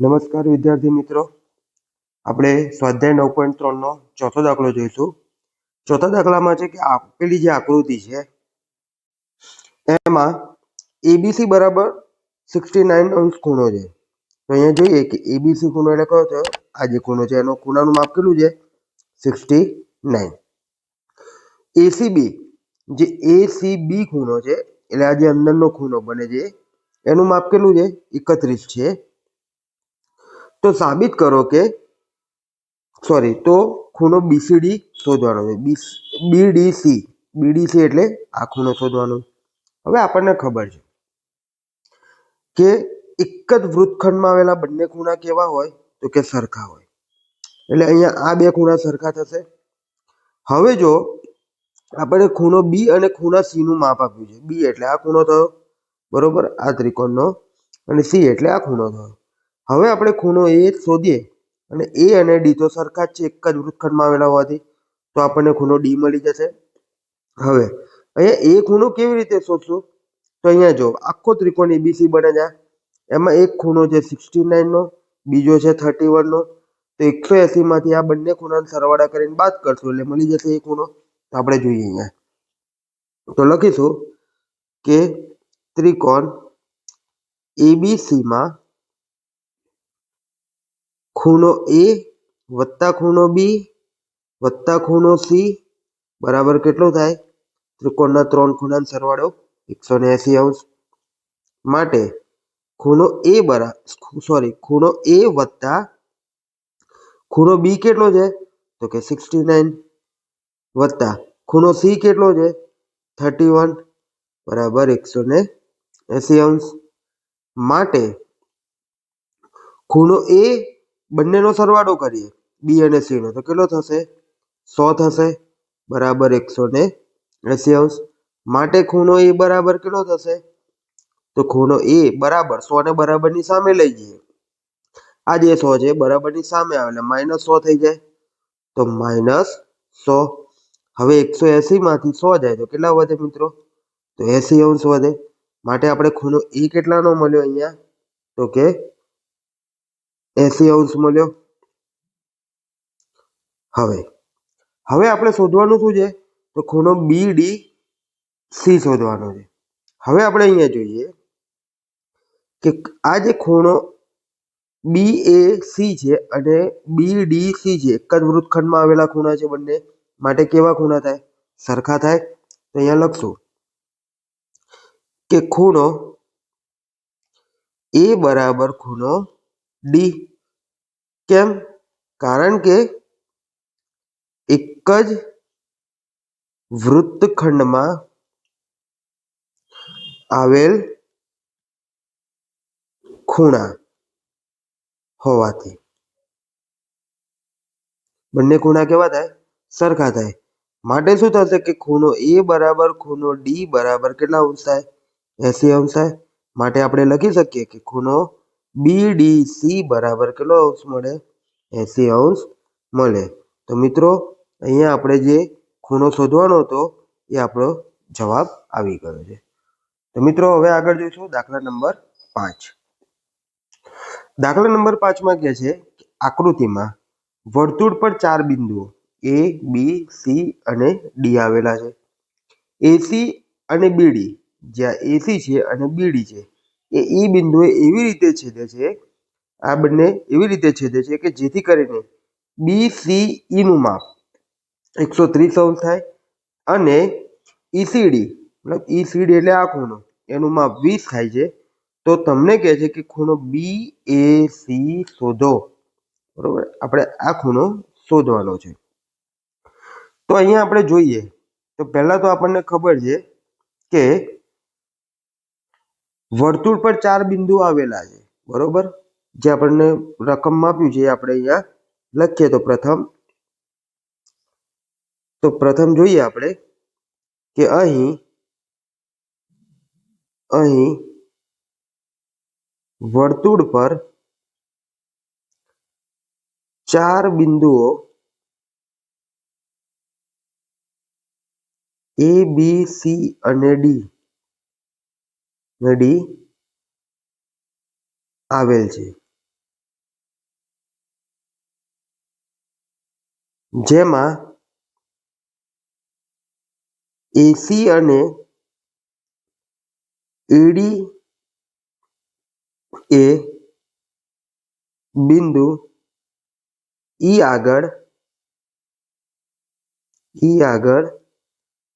નમસ્કાર વિદ્યાર્થી મિત્રો. આપણે સ્વાધ્યાય નવ પોઈન્ટ ત્રણનો ચોથો દાખલો જોઈશું. ચોથા દાખલામાં છે કે આપેલી જે આકૃતિ છે, એમાં એબીસી બરાબર સિક્સટી નાઇન અંશ ખૂણો છે. તો અહીંયા જોઈએ કે એબીસી ખૂણો એટલે કયો થયો? આ જે ખૂણો છે, એનો ખૂણાનું માપ કેટલું છે? સિક્સટી નાઇન એસીબી જે એસીબી ખૂણો છે, એટલે આ જે અંદરનો ખૂણો બને છે, એનું માપ કેટલું છે? એકત્રીસ છે. તો સાબિત કરો કે સોરી તો ખૂણો બીસીડી શોધવાનો છે. બીડીસી બીડીસી એટલે આ ખૂણો શોધવાનો. હવે આપણને ખબર છે કે એક જ વૃત્તખંડમાં આવેલા બંને ખૂણા કેવા હોય? તો કે સરખા હોય. એટલે અહીંયા આ બે ખૂણા સરખા થશે. હવે જો આપણે ખૂણો બી અને ખૂણા સી નું માપ આપ્યું છે. બી એટલે આ ખૂણો થયો. બરોબર? આ ત્રિકોણનો. અને સી એટલે આ ખૂણો થયો. હવે આપણે ખૂણો એ શોધીએ અને એ અને ડી તો સરખા જ છે, એક જ વૃત્તખંડમાં આવેલા હોવાથી. તો આપણને ખૂણો ડી મળી જશે. હવે અહીંયા એ ખૂણો કેવી રીતે શોધશું? તો અહીંયા જો, આખો ત્રિકોણ એબીસી બને છે. એમાં એક ખૂણો છે સિક્સટી નાઇનનો બીજો છે થર્ટી વનનો તો એકસો એસીમાંથી આ બંને ખૂણાને સરવાળા કરીને બાદ કરશું એટલે મળી જશે એ ખૂણો. તો આપણે જોઈએ અહીંયા. તો લખીશું કે ત્રિકોણ એબીસીમાં ખૂણો એ વત્તા ખૂણો બી વત્તા ખૂણો સી બરાબર કેટલો થાય? ત્રિકોણના ત્રણ ખૂણાનો સરવાળો એકસો ને એસી અંશ. માટે ખૂણો એ બરાબર સોરી ખૂણો એ વત્તા ખૂણો બી કેટલો છે? તો કે સિક્સટી નાઇન વત્તા ખૂણો સી કેટલો છે? થર્ટી વન બરાબર એકસો ને એસી અંશ. માટે ખૂણો એ બંનેનો સરવાળો કરીએ. બી અને સીનો તો કેટલો થશે? સો થશે. બરાબર એકસો ને એસી અંશ. માટે ખૂણો એ બરાબર કેટલો થશે? તો ખૂણો એ બરાબર સો ને બરાબરની સામે લઈ જઈએ. આ જે સો છે બરાબરની સામે આવે એટલે માઇનસ સો થઈ જાય. તો માઇનસ સો. હવે એકસો એસી માંથી સો જાય તો કેટલા વધે મિત્રો? તો એસી અંશ વધે. માટે આપણે ખૂણો એ કેટલાનો મળ્યો અહીંયા? તો કે એસી અંશ મળ્યો. હવે હવે આપણે શોધવાનું શું છે? તો ખૂણો બી ડી સી શોધવાનો છે. હવે આપણે અહીંયા જોઈએ કે આ જે ખૂણો બી એ સી છે અને બી ડી સી છે, એક જ વૃત્તખંડમાં આવેલા ખૂણા છે બંને. માટે કેવા ખૂણા થાય? સરખા થાય. તો અહીંયા લખશું કે ખૂણો એ બરાબર ખૂણો ડી કેમ? કારણ કે એક જ વૃત્તખંડમાં આવેલ ખૂણા હોવાથી. બંને ખૂણા કેવા થાય? સરખા થાય. માટે શું થશે કે ખૂણો એ બરાબર, ખૂણો ડી બરાબર કેટલા અંશ થાય? એસી અંશ થાય. માટે આપણે લખી શકીએ કે ખૂણો બી ડી સી બરાબર કેટલો અંશ મળે? એસી અંશ મળે. તો મિત્રો, અહીંયા આપણે જે ખૂણો શોધવાનો હતો, એ આપણો જવાબ આવી ગયો છે. તો મિત્રો, હવે આગળ જોઈશું દાખલા નંબર પાંચ. દાખલા નંબર પાંચમાં કહે છે આકૃતિમાં વર્તુળ પર ચાર બિંદુઓ એ બી સી અને ડી આવેલા છે. એસી અને બીડી જ્યાં એસી છે અને બીડી છે એ, ઈ બિંદુએ એવી રીતે છેદે છે, આ બંને એવી રીતે છેદે છે કે જેથી કરીને બી સી ઈનું માપ એકસો ત્રીસ અંશ થાય અને ઈસીડી મતલબ ઈસીડી એટલે આ ખૂણો, એનું માપ વીસ થાય છે. તો તમને કહે છે કે ખૂણો બી એ સી શોધો. બરોબર? આપણે આ ખૂણો શોધવાનો છે. તો અહીંયા આપણે જોઈએ. તો પહેલાં તો આપણને ખબર છે કે વર્તુળ પર ચાર બિંદુ આવેલા છે, બરોબર? જે આપણને રકમ આપ્યું છે એ આપણે અહીંયા લખીએ. તો પ્રથમ તો પ્રથમ જોઈએ આપણે કે અહીં અહીં વર્તુળ પર ચાર બિંદુઓ એ બી સી અને ડી નડી આવેલ છે. જેમાં એસી અને ઈડી એ બિંદુ ઈ આગળ ઈ આગળ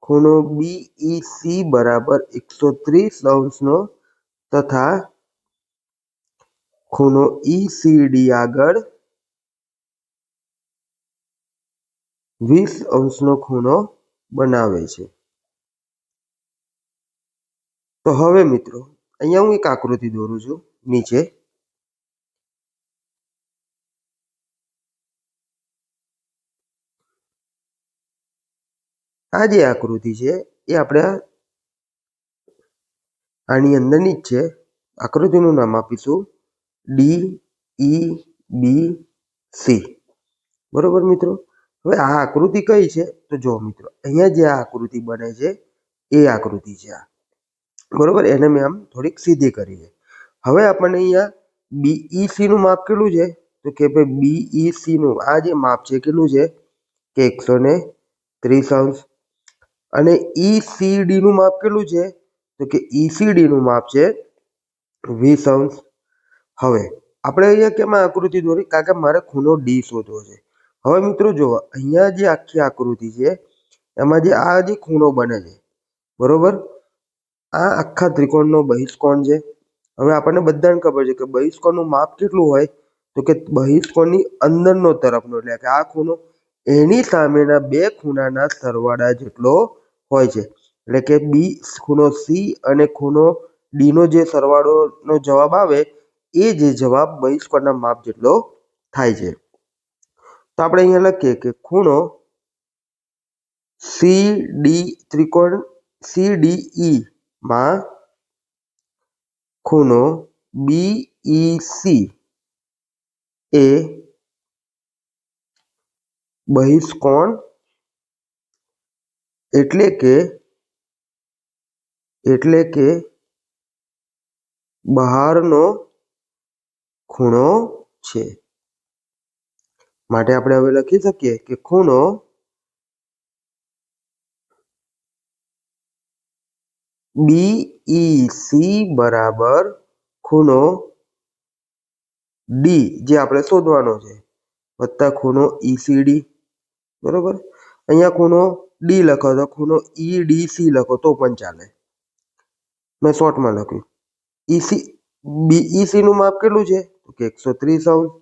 ખૂણો બીઈસી બરાબર એકસો ત્રીસ અંશનો તથા ખૂણો ઈસીડી આગળ વીસ અંશનો ખૂણો બનાવે છે. તો હવે મિત્રો, અહીંયા હું એક આકૃતિ દોરું છું નીચે. આ જે આકૃતિ છે, એ આપણે આની અંદરની જ છે. આકૃતિનું નામ આપીશું ડી ઈ બી સી બરોબર મિત્રો? હવે આ આકૃતિ કઈ છે? તો જો મિત્રો, અહીંયા જે આ આકૃતિ બને છે, એ આકૃતિ છે આ. બરોબર? એને મેં આમ થોડીક સીધી કરી છે. હવે આપણને અહીંયા બીઈસી નું માપ કેટલું છે? તો કે ભાઈ બીઈસી નું આ જે માપ છે, કેટલું છે? કે એકસો ને ત્રીસ અંશ અને ઈસીડી નું માપ કેટલું છે? તો કે ઈસીડી નું માપ છે વીસ અંશ. હવે, આપણે અહીંયા કેમ આકૃતિ દોરી? કારણ કે મારે ખૂણો ડી શોધવો છે. હવે મિત્રો જુઓ, અહીંયા જે આખી આકૃતિ છે, એમાં જે આ જે ખૂણો બને છે, બરોબર? આ આખા ત્રિકોણનો બહિષ્કોણ છે. હવે આપણને બધાને ખબર છે કે બહિષ્કોણનું માપ કેટલું હોય? તો કે બહિષ્કોણની અંદરનો તરફનો, એટલે કે આ ખૂણો એની સામેના બે ખૂણાના સરવાળા જેટલો હોય છે. એટલે કે બી ખૂણો સી અને ખૂણો ડીનો જે સરવાળોનો જવાબ આવે, એ જે જવાબ બહિષ્કોણના માપ જેટલો થાય છે. તો આપણે અહીંયા લખીએ કે ખૂણો સી ડી ત્રિકોણ સી ડી ઈ માં ખૂણો બીઈસી એ બહિષ્કોણ એટલે કે એટલે કે બહારનો ખૂણો છે. માટે આપણે હવે લખી શકીએ કે ખૂણો બીઈસી બરાબર ખૂણો ડી જે આપણે શોધવાનો છે. વત્તા ખૂણો ઈસીડી બરોબર? અહીંયા ખૂણો ડી લખો તો ખૂણો ઈડીસી લખો તો પણ ચાલે. મેં શોર્ટમાં લખ્યું. ઈસી બીઈસી નું માપ કેટલું છે? તો કે એકસો ત્રીસ અંશ.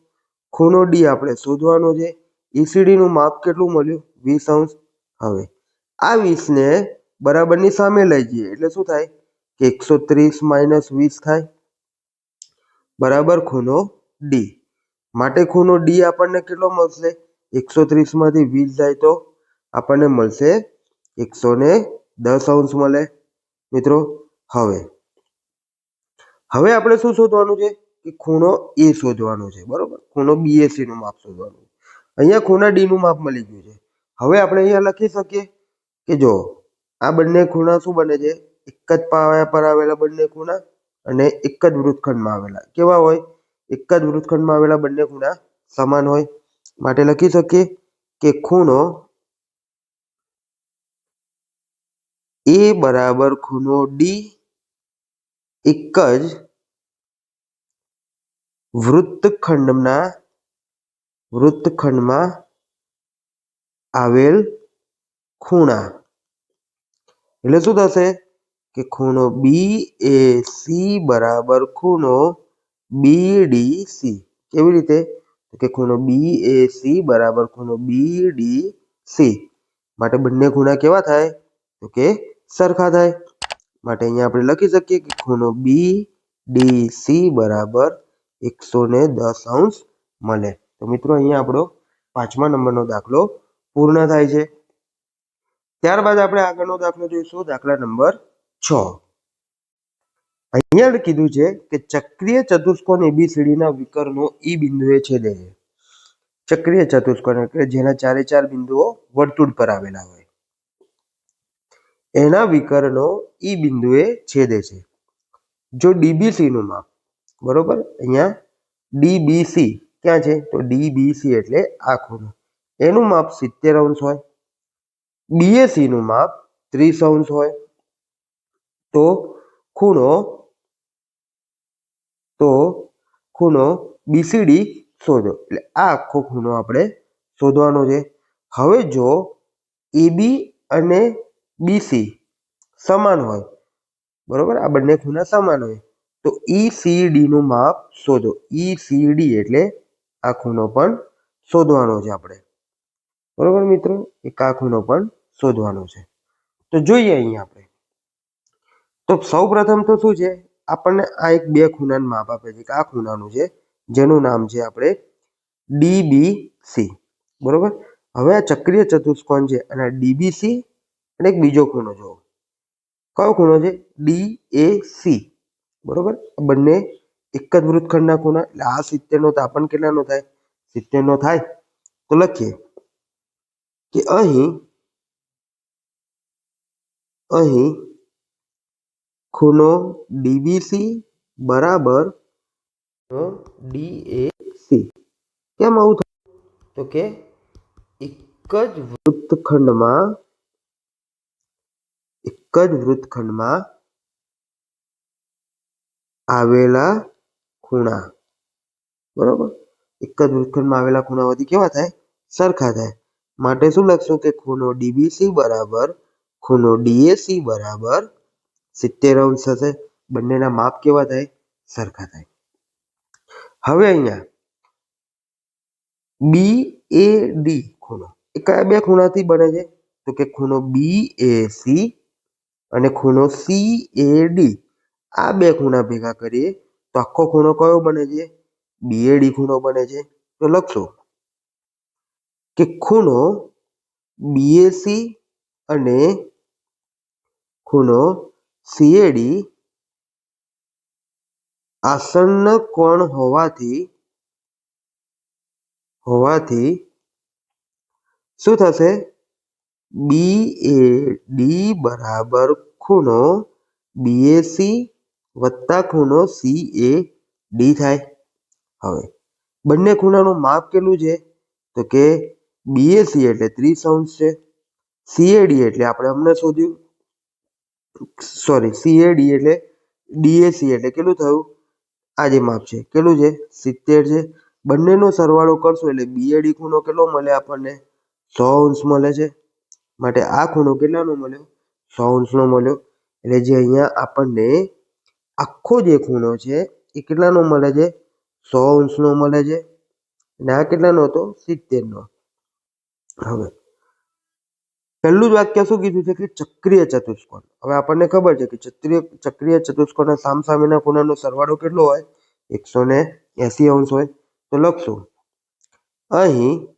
ખૂણો ડી આપણે શોધવાનો છે. ઈસીડી નું માપ કેટલું મળ્યું? વીસ અંશ. હવે, આ વીસને બરાબરની સામે લઈ જઈએ. એટલે શું થાય? કે એકસો ત્રીસ માઇનસ વીસ થાય. બરાબર ખૂણો ડી માટે ખૂણો ડી આપણને કેટલો મળશે? એકસો ત્રીસમાંથી વીસ જાય તો આપણને મળશે એકસો ને દસ અંશ મળે. મિત્રો, હવે હવે આપણે શું શોધવાનું છે? કે ખૂણો એ શોધવાનો છે, બરોબર? ખૂણો બીએસસી નું માપ શોધવાનું અહીંયા ખૂણા ડી નું માપ મળી ગયું છે. હવે આપણે અહીંયા લખી શકીએ કે જો, આ બંને ખૂણા શું બને છે? એક જ પાયા પર આવેલા બંને ખૂણા અને એક જ વૃત્તખંડમાં આવેલા. કેવા હોય? એક જ વૃત્તખંડમાં આવેલા બંને ખૂણા સમાન હોય. માટે લખી શકીએ કે ખૂણો એ બરાબર ખૂણો ડી એક જ વૃત્તખંડના વૃત્તખંડમાં આવેલ ખૂણા. એટલે શું થશે? કે ખૂણો બી એ સી બરાબર ખૂણો બી ડી સી કેવી રીતે? તો કે ખૂણો બી એ સી બરાબર ખૂણો બી ડી સી માટે બંને ખૂણા કેવા થાય? તો કે સરખા થાય. માટે અહીંયા આપણે લખી શકીએ કે ખૂણો બી ડી સી બરાબર એકસો ને દસ અંશ મળે. તો મિત્રો અહીંયા આપણો પાંચમા નંબરનો દાખલો પૂર્ણ થાય છે. ત્યારબાદ આપણે આગળનો દાખલો જોઈશું, દાખલા નંબર છ. અહીંયા કીધું છે કે ચક્રીય ચતુષ્કોણ એબીસીડીના વિકર્ણો ઈ બિંદુએ છેદે છે. ચક્રીય ચતુષ્કોણ એટલે જેના ચારે ચાર બિંદુઓ વર્તુળ પર આવેલા હોય. એના વિકર્ણો ઈ બિંદુએ છેદે છે. જો ડીબીસી નું માપ, બરોબર? અહીંયા ડીબીસી ક્યાં છે? તો ડીબીસી એટલે આ ખૂણો એનું માપ સિત્તેર અંશ હોય. બીએસી નું માપ ત્રીસ અંશ હોય. તો ખૂણો તો ખૂણો બીસીડી શોધો. એટલે આ આખો ખૂણો આપણે શોધવાનો છે. હવે જો એબી અને બીસી સમાન હોય. બરોબર? આ બંને ખૂણા સમાન હોય. તો ઈસીડી નું માપ શોધો. ઈસીડી એટલે આ ખૂણો પણ શોધવાનો છે આપણે. બરોબર મિત્રો? એક આ ખૂણો પણ શોધવાનો છે. તો જોઈએ અહીંયા આપણે. તો સૌ તો શું છે? આપણને આ એક બે ખૂણાનું માપ આપે છે. આ ખૂણાનું છે, જેનું નામ છે આપણે ડીબીસી બરોબર? હવે આ ચક્રીય ચતુષ્કોણ છે અને ડીબીસી અને એક બીજો ખૂણો જોવો. કયો ખૂણો છે? ડી એ સી બરોબર? બંને એક જ વૃત્તખંડના ખૂણા. એટલે આ સિત્તેરનો તાપન કેટલાનો થાય? સિત્તેરનો થાય. તો લખીએ કે અહીં અહીં ખૂણો ડીબીસી બરાબર ડીએસી કેમ આવું થયું? તો કે એક જ વૃત્તખંડમાં એક જ વૃત્તખંડમાં આવેલા ખૂણા. બરોબર? એક જ વૃત્તખંડમાં આવેલા ખૂણાઓથી કેવા થાય? સરખા થાય. માટે શું લખશું કે ખૂણો ડીબીસી બરાબર ખૂણો ડીએસી બરાબર સિત્તેર અંશ થશે બંનેના માપ કેવા થાય? સરખા થાય. હવે અહીંયા બી એ ડી ખૂણો. એ કયા બે ખૂણાથી બને છે. તો કે ખૂણો બી એ સી અને ખૂણો સી એ ડી આ બે ખૂણા ભેગા કરીએ તો આખો ખૂણો કયો બને છે? બીએડી ખૂણો બને છે. તો લખશો કે ખૂણો બીએસી અને ખૂણો સીએડી આસન્ન કોણ હોવાથી હોવાથી શું થશે? બી એ ડી બરાબર ખૂણો બીએસી વત્તા ખૂણો સી એ ડી થાય. હવે, બંને ખૂણાનું માપ કેટલું છે? તો કે બીએસી એટલે ત્રીસ અંશ છે. સીએડી એટલે આપણે હમણાં શોધ્યું. સોરી સીએડી એટલે ડીએસી એટલે કેટલું થયું? આ જે માપ છે, કેટલું છે? સિત્તેર છે. બંનેનો સરવાળો કરશો એટલે બીએડી ખૂણો કેટલો મળે આપણને? સો અંશ મળે છે. માટે આ ખૂણો કેટલાનો મળ્યો? સો અંશનો મળ્યો. એટલે જે અહીંયા આપણને આખો જે ખૂણો છે, એ કેટલાનો મળે છે? સો અંશનો મળે છે. અને આ કેટલાનો હતો? સિત્તેરનો. હવે, પહેલું જ વાક્ય શું કીધું છે કે ચક્રીય ચતુષ્કોણ. હવે આપણને ખબર છે કે ચક્રીય ચક્રીય ચતુષ્કોણના સામસામેના ખૂણાનો સરવાળો કેટલો હોય? એકસો ને એસી અંશ હોય. તો લખશું. અહીં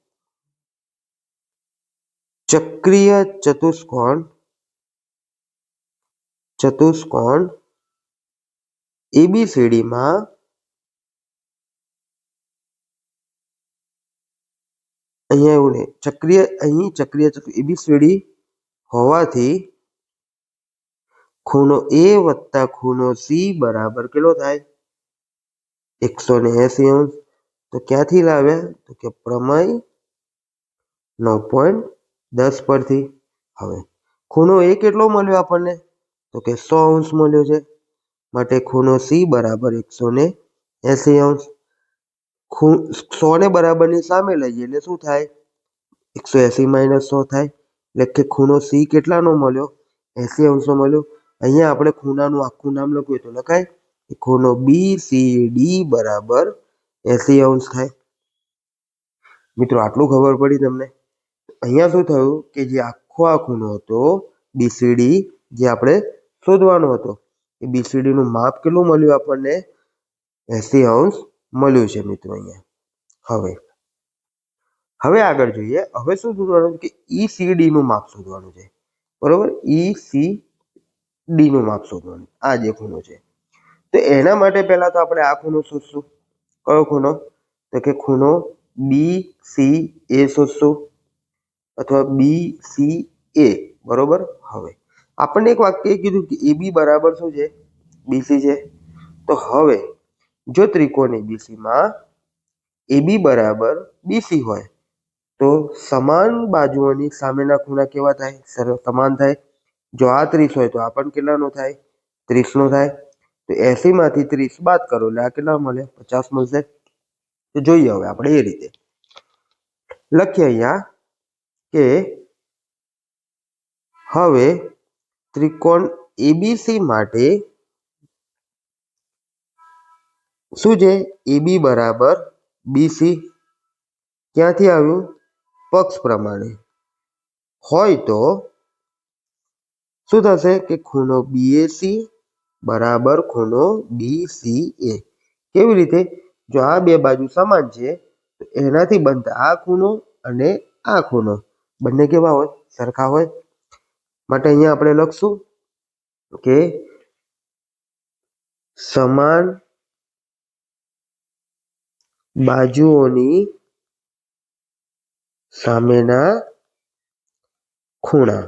ચક્રીય ચતુષ્કોણ ચતુષ્કોણ એબીસીડીમાં અહીંયા એવું નહીં ચક્રીય અહીં ચક્રીય એબીસીડી હોવાથી ખૂણો એ વત્તા ખૂણો સી બરાબર કેટલો થાય એકસો ને એસી અંશ તો ક્યાંથી લાવ્યા તો કે પ્રમેય નવ પોઈન્ટ દસ પરથી. હવે, ખૂણો એ કેટલો મળ્યો આપણને? તો કે સો અંશ મળ્યો છે. માટે ખૂણો સી બરાબર એકસો ને એસી અંશ. સો ને બરાબરની સામે લઈએ એટલે શું થાય? એકસો એસી માઇનસ સો થાય. એટલે કે ખૂણો સી કેટલાનો મળ્યો? એસી અંશનો મળ્યો. અહીંયા આપણે ખૂણાનું આખું નામ લખ્યું તો લખાય. ખૂણો બી, સી, ડી બરાબર એસી અંશ થાય. મિત્રો, આટલું ખબર પડી તમને? અહીંયા શું થયું કે જે આખો આ ખૂણો હતો બીસીડી જે આપણે શોધવાનો હતો, એ બીસીડીનું માપ કેટલું મળ્યું આપણને? એસી અંશ મળ્યું છે મિત્રો અહીંયા. હવે હવે આગળ જોઈએ. હવે શું શોધવાનું કે ઈસીડી નું માપ શોધવાનું છે. બરોબર? ઈસીડી નું માપ શોધવાનું. આ જે ખૂણો છે. તો એના માટે પહેલા તો આપણે આ ખૂણો શોધશું. કયો ખૂણો? તો કે ખૂણો બી સી એ શોધશું. અથવા બી સી એ બરોબર? હવે, આપણને એક વાક્ય કીધું કે એ બી બરાબર શું છે? બીસી છે. તો હવે, જો ત્રિકોણ એબીસીમાં બી બરાબર બીસી હોય, તો સમાન બાજુઓની સામેના ખૂણા કેવા થાય? સમાન થાય. જો આ ત્રીસ હોય તો આ પણ કેટલાનો થાય? ત્રીસનો થાય. તો એસીમાંથી ત્રીસ બાદ કરો, એટલે આ કેટલા મળે? પચાસ મળશે. તો જોઈએ હવે આપણે એ રીતે. લખીએ અહીંયા. કે હવે ત્રિકોણ એબીસી માટે શું છે? એબી બરાબર બીસી ક્યાંથી આવ્યું? પક્ષ પ્રમાણે. હોય તો શું થશે કે ખૂણો બીએસી બરાબર ખૂણો એ કેવી રીતે? જો આ બે બાજુ સમાન છે એનાથી બનતા આ ખૂણો અને આ ખૂણો. બંને કેવા હોય? સરખા હોય? માટે અહીંયા આપણે લખશું કે સમાન બાજુઓની સામેના ખૂણા.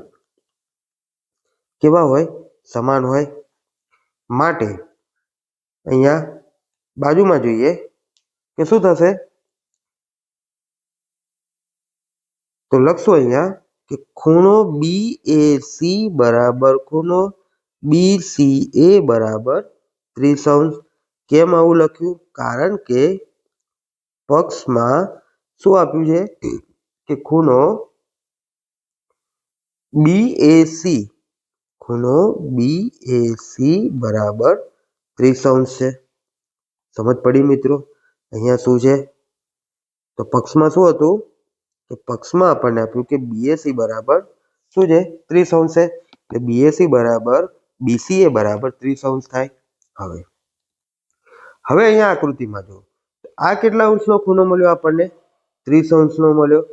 કેવા હોય? સમાન હોય. માટે અહીંયા બાજુમાં જોઈએ કે શું થશે? તો લખશું અહીંયા કે ખૂણો બી એ સી બરાબર ખૂણો બી સી એ બરાબર ત્રીસ અંશ કેમ આવું લખ્યું કારણ કે પક્ષમાં શું આપ્યું છે કે ખૂણો બી એ સી ખૂણો બી એ સી બરાબર ત્રીસ અંશ છે સમજ પડી મિત્રો અહીંયા શું છે તો પક્ષમાં શું હતું કે પક્ષમાં આપણને આપ્યું કે બીએસી બરાબર શું છે? ત્રીસ અંશ છે. એટલે બીએસસી બરાબર બીસીએ બરાબર ત્રીસ અંશ થાય. હવે હવે અહીંયા આકૃતિમાં જો આ કેટલા અંશનો ખૂણો મળ્યો આપણને? ત્રીસ અંશનો મળ્યો.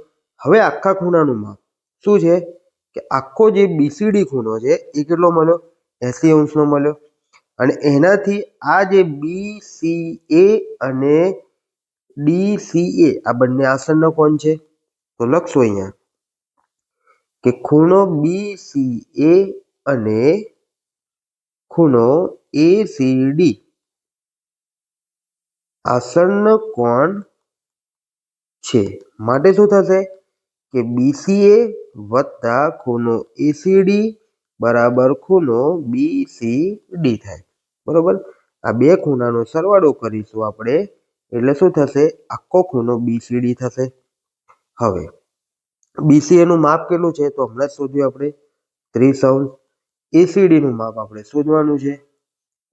હવે આખા ખૂણાનું માપ શું છે? કે આખો જે બીસીડી ખૂણો છે એ કેટલો મળ્યો? એસી અંશનો મળ્યો. અને એનાથી આ જે બી સી એ અને ડી સી એ આ બંને આસનનો કોણ છે? તો લખશો અહીંયા કે ખૂણો બી સી એ અને ખૂણો એ સી ડી આસન્ન કોણ છે? માટે શું થશે? કે બીસીએ વત્તા ખૂણો એસીડી બરાબર ખૂણો બીસીડી થાય. બરોબર? આ બે ખૂણાનો સરવાળો કરીશું આપણે. એટલે શું થશે? આખો ખૂણો બીસીડી થશે. હવે બીસીએનું માપ કેટલું છે? તો હમણાં જ શોધ્યું આપણે. ત્રીસ અંશ એસીડીનું માપ આપણે શોધવાનું છે.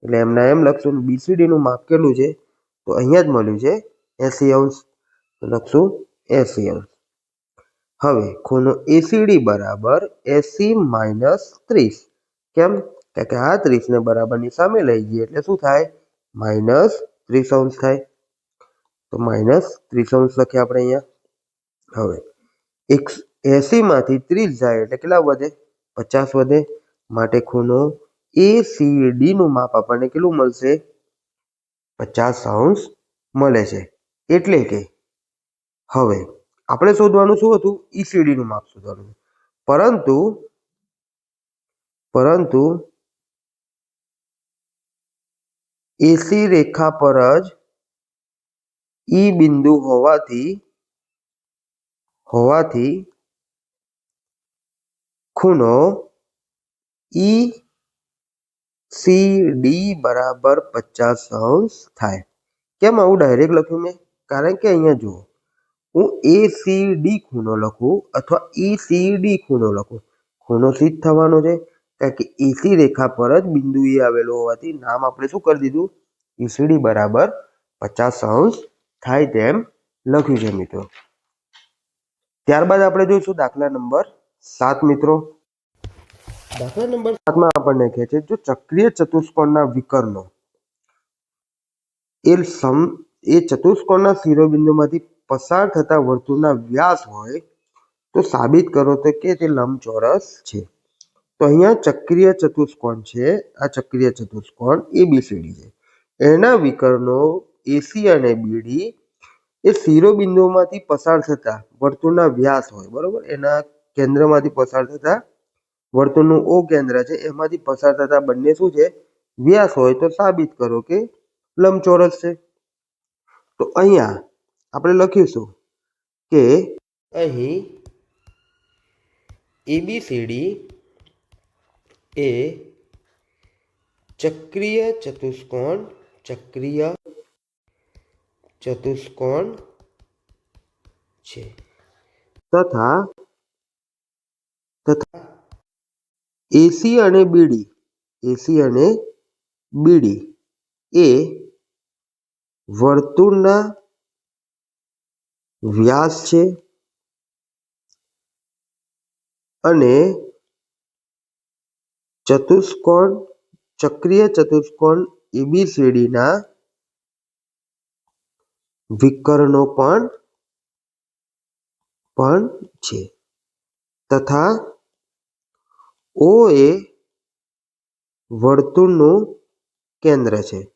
એટલે એમના એમ લખશું બીસીડીનું માપ કેટલું છે? તો અહીંયા જ મળ્યું છે એસી અંશ. લખશું એસી અંશ. હવે, ખૂણો એસીડી બરાબર એસી માઇનસ ત્રીસ. કેમ? કે આ ત્રીસને બરાબરની સામે લઈ જઈએ એટલે શું થાય? માઇનસ ત્રીસ અંશ થાય. તો માઇનસ ત્રીસ અંશ લખીએ આપણે અહીંયા. હવે એક એસીમાંથી ત્રીસ જાય એટલે કેટલા વધે? પચાસ વધે. માટે ખૂણો એ સી ડી નું માપ આપણને કેટલું મળશે? પચાસ અંશ મળે છે. એટલે કે હવે આપણે શોધવાનું શું હતું? ઈસીડી નું માપ શોધવાનું પરંતુ પરંતુ એસી રેખા પર જ ઈ બિંદુ હોવાથી હોવાથી ખૂણો ઈ સી ડી બરાબર પચાસ અંશ થાય. કેમ આવું ડાયરેક્ટ લખ્યું મેં? કારણ કે અહીંયા જુઓ, હું એ સી ડી ખૂણો લખું અથવા ઈ સી ડી ખૂણો લખું. ખૂણો સી જ થવાનો છે, કારણ કે એસી રેખા પર જ બિંદુ એ આવેલો હોવાથી નામ આપણે શું કરી દીધું? ઈસીડી બરાબર પચાસ અંશ થાય તેમ લખ્યું છે મિત્રો. ત્યારબાદ આપણે જોઈશું દાખલા નંબર સાત, મિત્રો. દાખલા નંબર સાતમાં આપણને કહે છે, જો ચક્રીય ચતુષ્કોણના વિકર્ણો એ સમ, એ ચતુષ્કોણના શિરોબિંદુમાંથી પસાર થતા વર્તુળના વ્યાસ હોય, તો સાબિત કરો તો કે તે લંબચોરસ છે. તો અહીંયા ચક્રીય ચતુષ્કોણ છે, આ ચક્રીય ચતુષ્કોણ એબીસીડી છે. એના વિકર્ણો એસી અને બીડી એ શિરોબિંદુઓમાંથી પસાર થતા વર્તુળના વ્યાસ હોય, બરોબર? એના કેન્દ્રમાંથી પસાર થતા વર્તુળનું ઓ કેન્દ્ર છે, એમાંથી પસાર થતા બંને શું છે? વ્યાસ હોય, તો સાબિત કરો કે લંબચોરસ છે. તો અહીંયા આપણે લખીશું કે અહીં એબીસીડી એ ચક્રીય ચતુષ્કોણ, ચક્રીય ચતુષ્કોણ છે. તથા તથા એસી અને બીડી, એસી અને બીડી એ વર્તુળના વ્યાસ છે અને ચતુષ્કોણ, ચક્રીય ચતુષ્કોણ એબીસીડીના વિકર્ણો પણ પણ છે. તથા, ઓ એ વર્તુળનું કેન્દ્ર છે.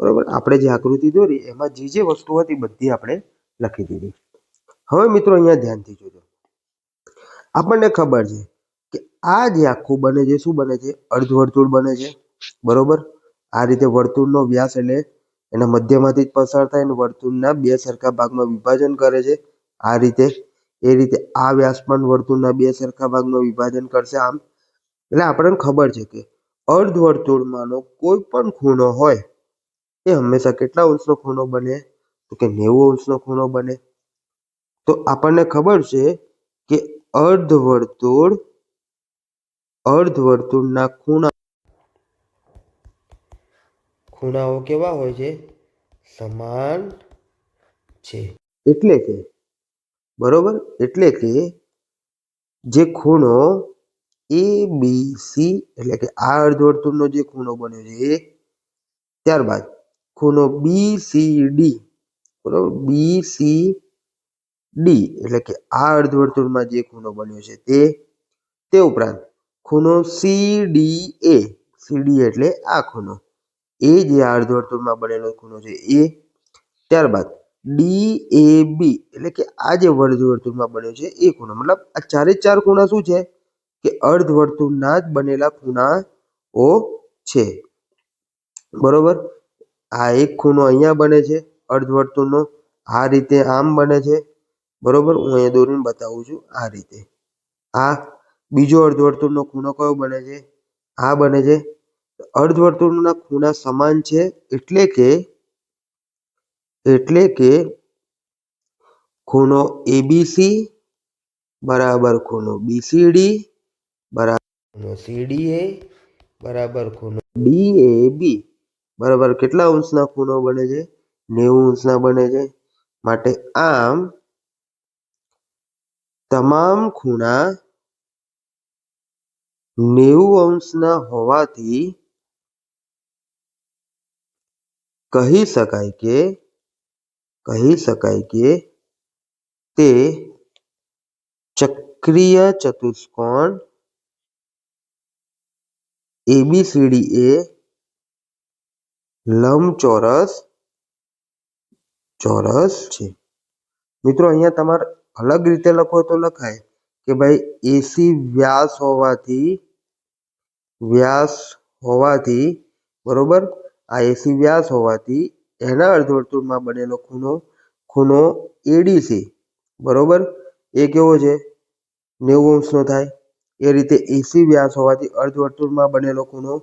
બરોબર? આપણે જે આકૃતિ દોરી, એમાં જે જે વસ્તુ હતી બધી આપણે લખી દીધી. હવે મિત્રો અહીંયા ધ્યાનથી જોજો. આપણને ખબર છે કે આ જે આખું બને છે, શું બને છે? અર્ધવર્તુળ બને છે. બરોબર? આ રીતે વર્તુળનો વ્યાસ એટલે એના મધ્યમાંથી જ પસાર થાય અને વર્તુળના બે સરખા ભાગમાં વિભાજન કરે છે. આ રીતે, એ રીતે આ વ્યાસ પણ વર્તુળના બે સરખા ભાગમાં વિભાજન કરશે આમ. એટલે આપણને ખબર છે કે અર્ધવર્તુળમાંનો કોઈ પણ ખૂણો હોય, એ હંમેશા કેટલા અંશનો ખૂણો બને? તો કે નેવું અંશનો ખૂણો બને. તો આપણને ખબર છે કે અર્ધવર્તુળ અર્ધવર્તુળના ખૂણા ખૂણાઓ કેવા હોય છે? સમાન છે. એટલે કે, બરોબર? એટલે કે, જે ખૂણો એ બી સી એટલે કે આ અર્ધવર્તુળનો જે ખૂણો બન્યો છે, ત્યારબાદ ખૂણો બી સી ડી બરોબર? બી સી ડી એટલે કે આ અર્ધવર્તુળમાં જે ખૂણો બન્યો છે તે તે ઉપરાંત ખૂણો C D A C D એટલે આ ખૂણો. એ જે અર્ધવર્તુળમાં બનેલો ખૂણો છે. એ ત્યારબાદ ડી એ બી એટલે કે આ જે અર્ધવર્તુળમાં બન્યો છે એ ખૂણો. મતલબ આ ચારે ચાર ખૂણા શું છે? કે અર્ધવર્તુળના જ બનેલા ખૂણાઓ છે. બરોબર? આ એક ખૂણો અહીંયા બને છે, અર્ધવર્તુળનો. આ રીતે આમ બને છે. બરોબર? હું અહીંયા દોરીને બતાવું છું આ રીતે. આ બીજો અર્ધવર્તુળનો ખૂણો કયો બને છે? આ બને છે અર્ધવર્તુળના ખૂણા સમાન છે એટલે કે એટલે કે ખૂણો એબીસી બરાબર ખૂણો બીસીડી બરાબર ખૂણો સીડીએ બરાબર ખૂણો ડીએબી બરાબર કેટલા અંશના ખૂણો બને છે? નેવું અંશના બને છે. માટે આમ તમામ ખૂણા નેવું અંશના હોવાથી કહી શકાય કે કહી શકાય કે તે ચક્રીય ચતુષ્કોણ એબીસીડી એ લંબચોરસ ચોરસ છે મિત્રો અહીંયા તમારે અલગ રીતે લખો તો લખાય કે ભાઈ એસી વ્યાસ હોવાથી વ્યાસ હોવાથી બરોબર આ એસી વ્યાસ હોવાથી એના અર્ધવર્તુળમાં બનેલો ખૂણો ખૂણો એડીસી બરોબર? એ કેવો છે? નેવું અંશનો થાય. એ રીતે એસી વ્યાસ હોવાથી અર્ધવર્તુળમાં બનેલો ખૂણો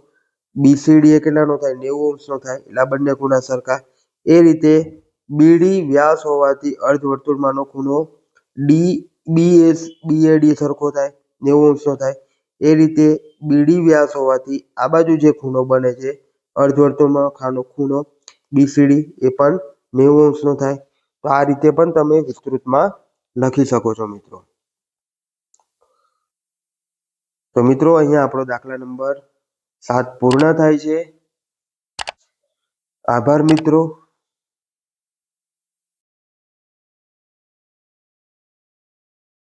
બીસીડી એ કેટલાનો થાય? નેવું અંશનો થાય. એટલે આ બંને ખૂણા સરખા. એ રીતે બીડી વ્યાસ હોવાથી અર્ધવર્તુળમાંનો ખૂણો ડી બી એસ બીએડી સરખો થાય. નેવું અંશનો થાય. એ રીતે બીડી વ્યાસ હોવાથી આ બાજુ જે ખૂણો બને છે અર્ધવર્તુળમાં ખાનો ખૂણો બીસીડી એ પણ નેવું અંશનો થાય. તો આ રીતે પણ તમે વિસ્તૃતમાં લખી શકો છો મિત્રો. તો મિત્રો, અહીંયા આપણો દાખલા નંબર સાત પૂર્ણ થાય છે. આભાર મિત્રો.